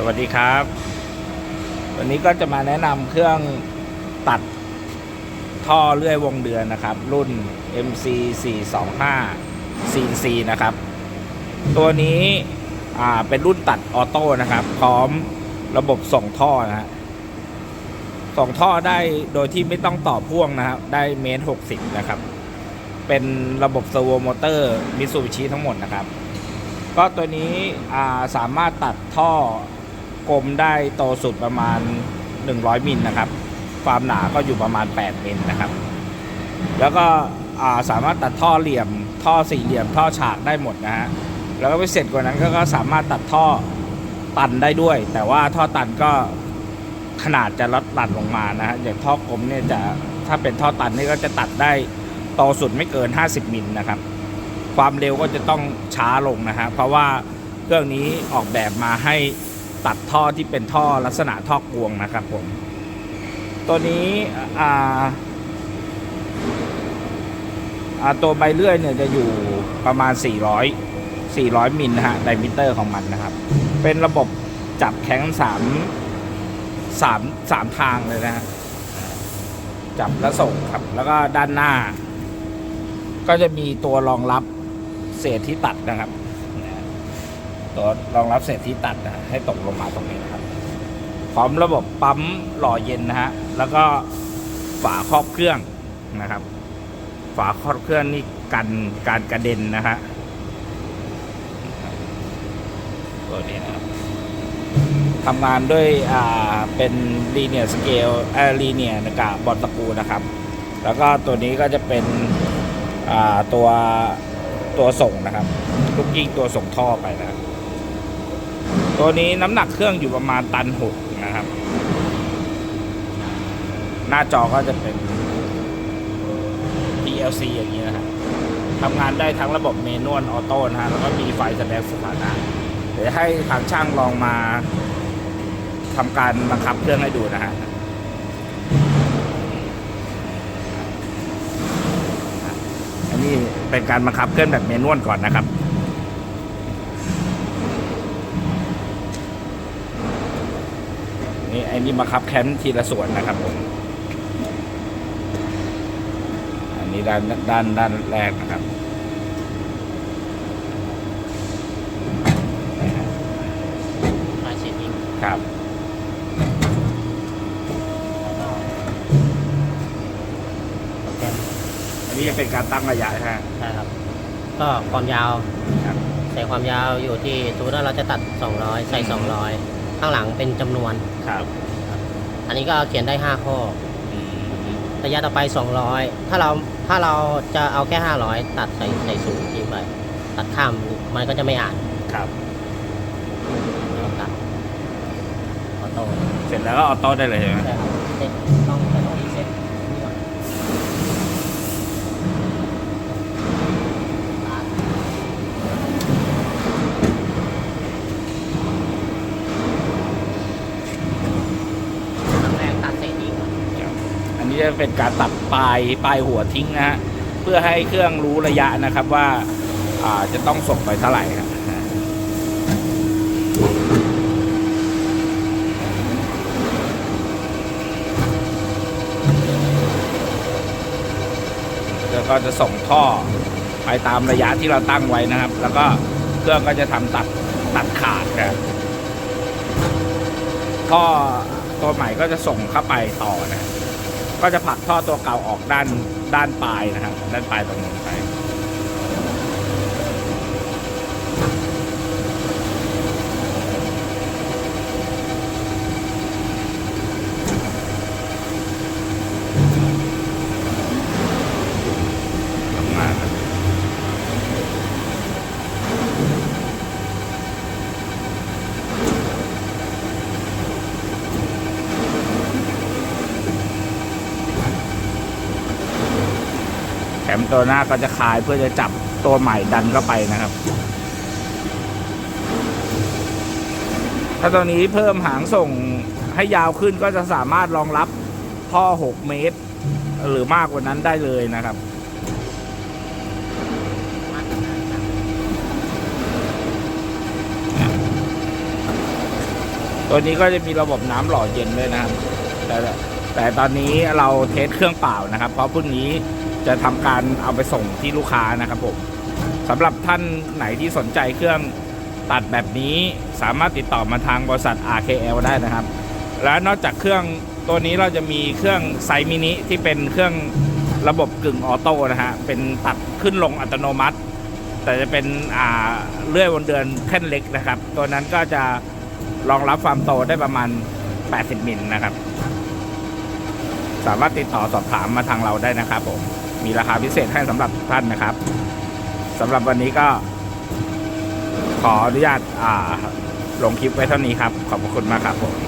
สวัสดีครับ วันนี้ก็จะมาแนะนำเครื่องตัดท่อเลื่อยวงเดือนนะครับ รุ่น MC 425 CNC นะครับ ตัวนี้เป็นรุ่นตัดออโต้นะครับ พร้อมระบบส่งท่อนะฮะส่งท่อได้โดยที่ไม่ต้องต่อพ่วงนะครับ ได้เมตรหกสิบนะครับ เป็นระบบเซอร์โวมอเตอร์มิสูบิชิทั้งหมดนะครับก็ตัวนี้าสามารถตัดท่อ กลมได้โตสุดประมาณ 100 มิลนะครับ ความหนาก็อยู่ประมาณ 8 มิลนะครับ แล้วก็สามารถตัดท่อเหลี่ยม ท่อสี่เหลี่ยม ท่อฉากได้หมดนะฮะ แล้วก็ไปเสร็จกว่านั้นก็สามารถตัดท่อตันได้ด้วย แต่ว่าท่อตันก็ขนาดจะลดหลั่นลงมานะฮะ อย่างท่อกลมเนี่ยจะถ้าเป็นท่อตันนี่ก็จะตัดได้โตสุดไม่เกิน 50 มิลนะครับ ความเร็วก็จะต้องช้าลงนะฮะ เพราะว่าเครื่องนี้ออกแบบมาให้ ตัดท่อที่เป็นท่อลักษณะท่อกวงนะครับผม ตัวนี้อ่าตัวใบเลื่อยเนี่ยจะอยู่ประมาณ 400 400มิลนะฮะไดมิเตอร์ของมันนะครับ เป็นระบบจับแข้งสามสามสามทางเลยนะฮะจับและส่งครับ แล้วก็ด้านหน้า ก็จะมีตัวรองรับเศษที่ตัดนะครับ ตัวรองรับเศษที่ตัดนะให้ตกลงมาตรงนี้นะครับ พร้อมระบบปั๊มหล่อเย็นนะฮะแล้วก็ฝาครอบเครื่องนะครับ ฝาครอบเครื่องนี่กันการกระเด็นนะฮะตัวนี้นะครับทำงานด้วยอ่าเป็นลีเนียสเกลเออลีเนียนกะบอลตะปูนะครับ แล้วก็ตัวนี้ก็จะเป็นอ่าตัวตัวส่งนะครับลูกกิ้งตัวส่งท่อไปนะ ตัวนี้น้ำหนักเครื่องอยู่ประมาณตันหกนะครับ หน้าจอก็จะเป็น PLC อย่างนี้นะฮะทำงานได้ทั้งระบบเมนวลออโต้นะฮะแล้วก็มีไฟแสดงสถานะเดี๋ยวให้ทางช่างลองมาทำการบังคับเครื่องให้ดูนะฮะอันนี้เป็นการบังคับเคลื่อนแบบเมนวลก่อนนะครับ นี่ไอ้นี่บังคับแคมทีละส่วนนะครับผมอันนี้ด้านด้านด้านแรกนะครับมาเช็ดอิงครับแล้วก็โปรแกรมอันนี้จะเป็นการตั้งระยะใช่ไหมนะครับ ก็ความยาว ครับ ใส่ความยาวอยู่ที่สมมติว่าเราจะตัด 200 ใส่ 200 ข้างหลังเป็นจำนวน ครับอันนี้ก็เขียนได้ 5 ข้อ อืมระยะต่อไป 200 ถ้าเราถ้าเราจะเอาแค่ 500 ตัดใส่ใส่ศูนย์ทิ้งไป ตัดข้ามมันก็จะไม่อ่านครับแล้วตัดออโต้เสร็จแล้วก็ออโต้ได้เลยใช่ไหม ใช่ครับเซ็ตต้องแต่ต้องรีเซ็ตนี่ก่อนตัดครั้งแรกตัดเศษทิ้งก่อน อันนี้ จะเป็นการตัดปลายปลายหัวทิ้งนะฮะเพื่อให้เครื่องรู้ระยะนะครับว่าอ่าจะต้องส่งไปเท่าไหร่ครับแล้วก็จะส่งท่อไปตามระยะที่เราตั้งไว้นะครับ แล้วก็เครื่องก็จะทำตัดตัดขาดครับท่อตัวใหม่ก็จะส่งเข้าไปต่อนะ ก็จะผลักท่อตัวเก่าออกด้านด้านปลายนะครับด้านปลายตรงนี้ไปทำงานครับแถ มตัวหน้าก็จะคลายเพื่อจะจับตัวใหม่ดันเข้าไปนะครับ ถ้าตัวนี้เพิ่มหางส่งให้ยาวขึ้นก็จะสามารถรองรับท่อ 6 เมตร หรือมากกว่านั้นได้เลยนะครับตัวนี้ก็จะมีระบบน้ำหล่อเย็นด้วยนะครับแต่แต่ตอนนี้เราเทสเครื่องเปล่านะครับ เพราะพรุ่งนี้ จะทำการเอาไปส่งที่ลูกค้านะครับผมสำหรับท่านไหนที่สนใจเครื่องตัดแบบนี้สามารถติดต่อมาทางบริษัท RKL ได้นะครับ และนอกจากเครื่องตัวนี้เราจะมีเครื่องไซมินิที่เป็นเครื่องระบบกึ่งออโต้นะฮะ เป็นตัดขึ้นลงอัตโนมัติ แต่จะเป็นเลื่อยวนเดือนแค่นเล็กนะครับ ตัวนั้นก็จะรองรับความโตได้ประมาณ 80 มิลนะครับ สามารถติดต่อสอบถามมาทางเราได้นะครับผม มีราคาพิเศษให้สำหรับทุกท่านนะครับสำหรับวันนี้ก็ ขออนุญาตอ่าลงคลิปไว้เท่านี้ครับ ขอบคุณมากครับผม